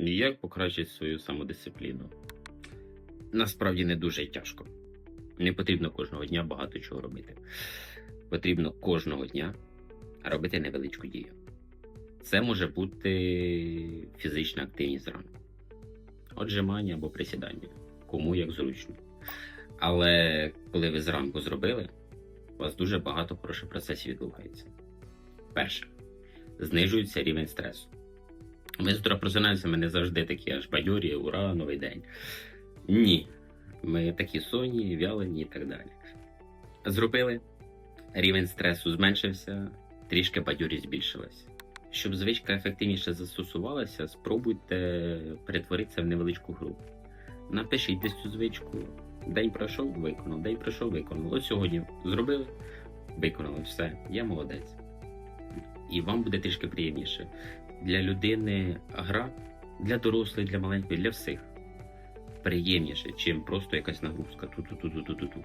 Як покращити свою самодисципліну? Насправді не дуже тяжко. Не потрібно кожного дня багато чого робити. Потрібно кожного дня робити невеличку дію. Це може бути фізична активність зранку, отжимання або присідання, кому як зручно. Але коли ви зранку зробили, у вас дуже багато хороших процесів відбувається. Перше, знижується рівень стресу. Ми з утра просинаємося, ми не завжди такі аж бадьорі, ура, новий день. Ні. Ми такі сонні, вялені і так далі. Зробили, рівень стресу зменшився, трішки бадьорість збільшилась. Щоб звичка ефективніше застосувалася, спробуйте перетворитися в невеличку гру. Напишіть десь цю звичку. День пройшов, виконав, день пройшов, виконав. От сьогодні зробили, виконали все, я молодець. І вам буде трішки приємніше. Для людини гра, для дорослих, для маленької, для всіх приємніше, чим просто якась нагрузка. Ту-ту-ту-ту-ту-ту.